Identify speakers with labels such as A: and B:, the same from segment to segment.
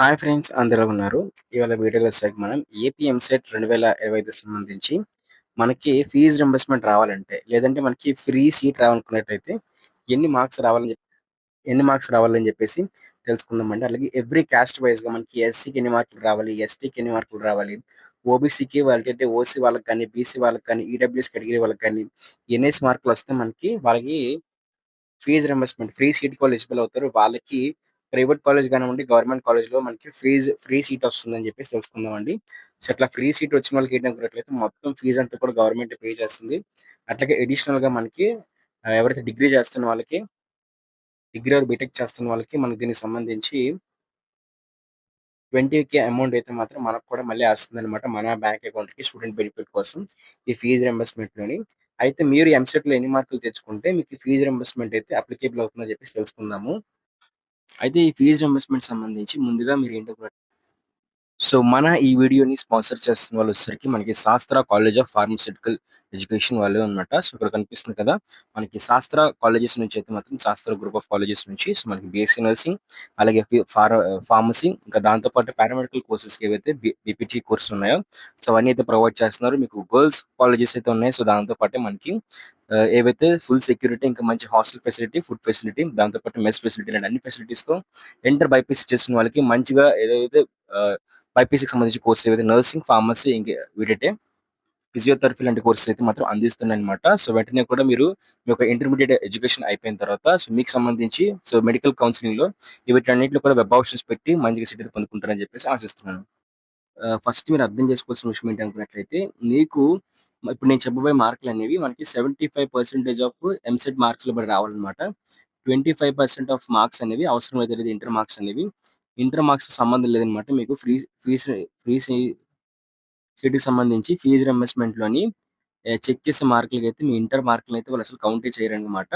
A: Hi friends అందరూ ఉన్నారు? ఇవాళ వీడియోలో వచ్చేసరికి మనం ఏపీ ఎంసెట్ రెండు వేల ఇరవై ఐదు సంబంధించి మనకి ఫీజు రింబర్స్మెంట్ రావాలంటే లేదంటే మనకి ఫ్రీ సీట్ రావాలనుకున్నట్టయితే ఎన్ని మార్క్స్ రావాలని ఎన్ని మార్క్స్ రావాలని చెప్పేసి తెలుసుకుందామండి. అలాగే ఎవ్రీ క్యాస్ట్ వైజ్గా మనకి ఎస్సీకి ఎన్ని మార్కులు రావాలి ఎస్టీకి ఎన్ని మార్కులు రావాలి ఓబీసీకి వాళ్ళకి అంటే ఓసీ వాళ్ళకి కానీ బీసీ వాళ్ళకి కానీ ఈడబ్ల్యూఎస్ కేటగిరీ వాళ్ళకి కానీ ఎన్ఎస్ మార్కులు వస్తే మనకి వాళ్ళకి ఫీజు రింబర్స్మెంట్ ఫ్రీ సీట్ వాళ్ళు ఎలిజిబుల్ అవుతారు. వాళ్ళకి ప్రైవేట్ కాలేజ్ కానివ్వండి గవర్నమెంట్ కాలేజ్లో మనకి ఫీజ్ ఫ్రీ సీట్ వస్తుందని చెప్పేసి తెలుసుకుందామండి. సో అట్లా ఫ్రీ సీట్ వచ్చిన వాళ్ళకి ఏంటనుకున్నట్లయితే మొత్తం ఫీజు అంతా కూడా గవర్నమెంట్ పే చేస్తుంది. అట్లాగే అడిషనల్గా మనకి ఎవరైతే డిగ్రీ చేస్తున్న వాళ్ళకి డిగ్రీ ఆర్ బీటెక్ చేస్తున్న వాళ్ళకి మనకి దీనికి సంబంధించి ట్వంటీ కే అమౌంట్ అయితే మాత్రం మనకు కూడా మళ్ళీ వస్తుంది అనమాట మన బ్యాంక్ అకౌంట్కి స్టూడెంట్ బెనిఫిట్ కోసం ఈ ఫీజు రింబర్స్మెంట్లోని అయితే మీరు ఎంసెట్లో ఎన్ని మార్కులు తెచ్చుకుంటే మీకు ఫీజు రింబర్స్మెంట్ అయితే అప్లికేబుల్ అవుతుందని చెప్పేసి తెలుసుకుందాము. అయితే ఈ ఫీజు రింబర్స్మెంట్ సంబంధించి ముందుగా మీరు ఏంటో కూడా సో మన ఈ వీడియోని స్పాన్సర్ చేస్తున్న వాళ్ళు వచ్చేసరికి మనకి శాస్త్ర కాలేజ్ ఆఫ్ ఫార్మసిటికల్ ఎడ్యుకేషన్ వాళ్ళే అన్నమాట సో ఇక్కడ కనిపిస్తుంది కదా మనకి శాస్త్ర కాలేజెస్ నుంచి అయితే మాత్రం శాస్త్ర గ్రూప్ ఆఫ్ కాలేజెస్ నుంచి సో మనకి బీఎస్సీ నర్సింగ్ అలాగే ఫార్మసీ ఇంకా దాంతో పాటు పారామెడికల్ కోర్సెస్ ఏవైతే బీపీటీ కోర్స్ ఉన్నాయో సో అవన్నీ అయితే ప్రొవైడ్ చేస్తున్నారు. మీకు గర్ల్స్ కాలేజెస్ అయితే ఉన్నాయి. సో దాంతోపాటు మనకి ఏవైతే ఫుల్ సెక్యూరిటీ ఇంకా మంచి హాస్టల్ ఫెసిలిటీ ఫుడ్ ఫెసిలిటీ దాంతో పాటు మెస్ ఫెసిలిటీ అండ్ అన్ని ఫెసిలిటీస్తో ఎంటర్ బైపీసీ చేస్తున్న వాళ్ళకి మంచిగా ఏదైతే బైపీసీకి సంబంధించి కోర్సులు ఏవైతే నర్సింగ్ ఫార్మసీ ఇంకా వీటైతే ఫిజియోథెరపీ లాంటి కోర్సెస్ అయితే మాత్రం అందిస్తున్నాయన్నమాట. సో వెంటనే కూడా మీరు మీ యొక్క ఇంటర్మీడియట్ ఎడ్యుకేషన్ అయిపోయిన తర్వాత సో మీకు సంబంధించి సో మెడికల్ కౌన్సిలింగ్లో వీటన్నిటిలో కూడా వెబ్ ఆప్షన్స్ పెట్టి మంచిగా సీట్ అయితే పొందుకుంటారని చెప్పేసి ఆశిస్తున్నాను. ఫస్ట్ మీరు అర్థం చేసుకోవాల్సిన విషయం ఏంటి అనుకున్నట్లయితే మీకు ఇప్పుడు నేను చెప్పబోయే మార్కులు అనేవి మనకి seventy five percentage of EAMCET మార్క్స్లో పడి రావాలన్నమాట. Twenty five percent of marks అనేవి అవసరం అయితే ఇంటర్ మార్క్స్ అనేవి. ఇంటర్ మార్క్స్ సంబంధం లేదనమాట మీకు ఫ్రీ ఫీజు ఫ్రీ సీట్కి సంబంధించి ఫీజు రెంబర్స్మెంట్లోని చెక్ చేసే మార్కులకి అయితే మీ ఇంటర్ మార్కులు అయితే వాళ్ళు అసలు కౌంటే చేయరనమాట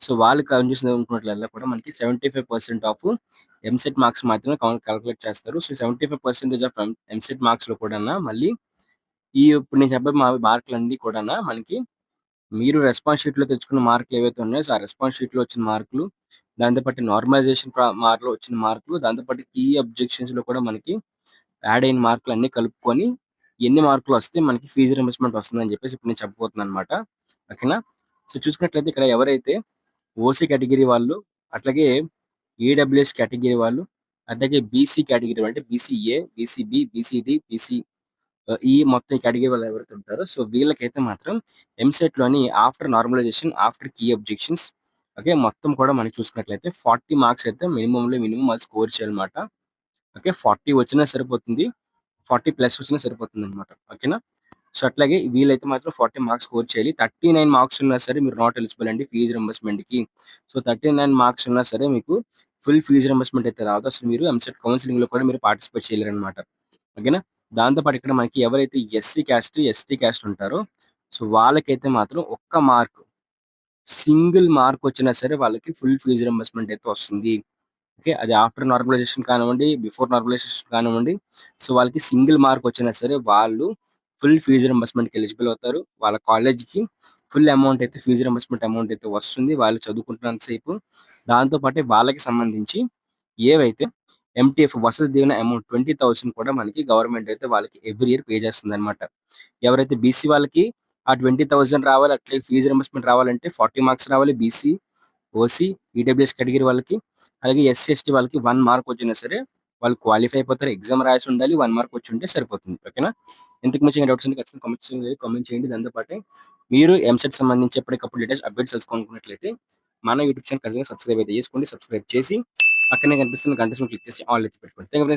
A: సో వాళ్ళు కౌంట్ చేసిన అనుకున్నట్లల్లా కూడా మనకి seventy five percent of EAMCET marks మాత్రమే కౌంట్ క్యాలిక్యులేట్ చేస్తారు. So seventy five percentage of EAMCET మార్క్స్లో కూడా మళ్ళీ ఈ ఇప్పుడు నేను చెప్పే మా మార్కులన్నీ అన్ని కూడా మనకి మీరు రెస్పాన్స్ షీట్లో తెచ్చుకున్న మార్కులు ఏవైతే ఉన్నాయో సో ఆ రెస్పాన్స్ షీట్లో వచ్చిన మార్కులు దాంతోపాటు నార్మలైజేషన్ మార్కులు వచ్చిన మార్కులు దాంతోపాటు కీ అబ్జెక్షన్స్లో కూడా మనకి యాడ్ అయిన మార్కులు అన్ని కలుపుకొని ఎన్ని మార్కులు వస్తే మనకి ఫీజు రింబర్స్మెంట్ వస్తుందని చెప్పేసి ఇప్పుడు నేను చెప్పబోతున్నాను అనమాట ఓకేనా? సో చూసుకున్నట్లయితే ఇక్కడ ఎవరైతే ఓసీ కేటగిరీ వాళ్ళు అట్లాగే ఏడబ్ల్యూఎస్ కేటగిరీ వాళ్ళు అట్లాగే బీసీ కేటగిరీ అంటే బీసీఏ బీసీబి బీసీడి బీసీ ఈ మొత్తం కేటగిరీ వాళ్ళు ఎవరైతే ఉంటారో సో వీళ్ళకైతే మాత్రం ఎంసెట్లోని after normalization after key objections okay మొత్తం కూడా మనం చూసుకున్నట్లయితే ఫార్టీ మార్క్స్ అయితే మినిమంలో మినిమం వాళ్ళు స్కోర్ చేయాలన్నమాట. ఓకే ఫార్టీ వచ్చినా సరిపోతుంది. ఫార్టీ ప్లస్ వచ్చినా సరిపోతుంది అనమాట ఓకేనా? సో అట్లాగే వీళ్ళైతే మాత్రం ఫార్టీ మార్క్స్ స్కోర్ చేయాలి. థర్టీ నైన్ మార్క్స్ ఉన్నా సరే మీరు నాట్ ఎలిజిబుల్ అండి ఫీజు రింబర్స్మెంట్కి. సో థర్టీ నైన్ మార్క్స్ ఉన్నా సరే మీకు ఫుల్ ఫీజు రింబర్స్మెంట్ అయితే రాదు. అసలు మీరు ఎంసెట్ కౌన్సిలింగ్లో కూడా మీరు పార్టిసిపేట్ చేయలేరు అనమాట ఓకేనా దాంతోపాటు ఇక్కడ మనకి ఎవరైతే ఎస్సీ క్యాస్ట్ ఎస్టీ క్యాస్ట్ ఉంటారో సో వాళ్ళకైతే మాత్రం ఒక్క మార్క్ సింగిల్ మార్క్ వచ్చినా సరే వాళ్ళకి ఫుల్ ఫీజు రింబర్స్మెంట్ అయితే వస్తుంది. ఓకే అది ఆఫ్టర్ నార్మలైజేషన్ కానివ్వండి బిఫోర్ నార్మలైజేషన్ కానివ్వండి. సో వాళ్ళకి సింగిల్ మార్క్ వచ్చినా సరే వాళ్ళు ఫుల్ ఫీజు రింబర్స్మెంట్కి ఎలిజిబుల్ అవుతారు. వాళ్ళ కాలేజ్కి ఫుల్ అమౌంట్ అయితే ఫీజు రింబర్స్మెంట్ అమౌంట్ అయితే వస్తుంది వాళ్ళు చదువుకుంటున్నంతసేపు సేపు. దాంతో వాళ్ళకి సంబంధించి ఏవైతే MTF Vasathi Deevena amount twenty thousand కూడా మనకి గవర్నమెంట్ అయితే వాళ్ళకి ఎవ్రీ ఇయర్ పే చేస్తుంది అనమాట ఎవరైతే బీసీ వాళ్ళకి ఆ ట్వంటీ థౌసండ్ రావాలి అట్లే ఫీజు రింబర్స్మెంట్ రావాలంటే ఫార్టీ మార్క్స్ రావాలి బీసీ ఓసీ ఈడబ్ల్యూఎస్ కేటగిరీ వాళ్ళకి అలాగే ఎస్సీ ఎస్టీ వాళ్ళకి వన్ మార్క్ వచ్చినా సరే వాళ్ళు క్వాలిఫై అయిపోతారు. ఎగ్జామ్ రాసి ఉండాలి వన్ మార్క్ వచ్చి ఉంటే సరిపోతుంది. ఓకేనా ఇంతకు మించిన డౌట్స్ ఉంటే ఖచ్చితంగా కామెంట్ చేయండి కామెంట్ చేయండి. దాంతోపాటు మీరు ఎంసెట్ సంబంధించి ఎప్పటికప్పుడు డీటెయిల్స్ అప్డేట్స్ తెలుసుకోవాలనుకున్నట్లయితే మన యూట్యూబ్ ఛానల్ ఖచ్చితంగా సబ్స్క్రైబ్ అయితే చేసుకోండి. సబ్స్క్రైబ్ చేసి పక్కనే కనిపిస్తున్న గంట క్లిక్ చేసి ఆల్ అయితే పెట్టుకోండి. Thank you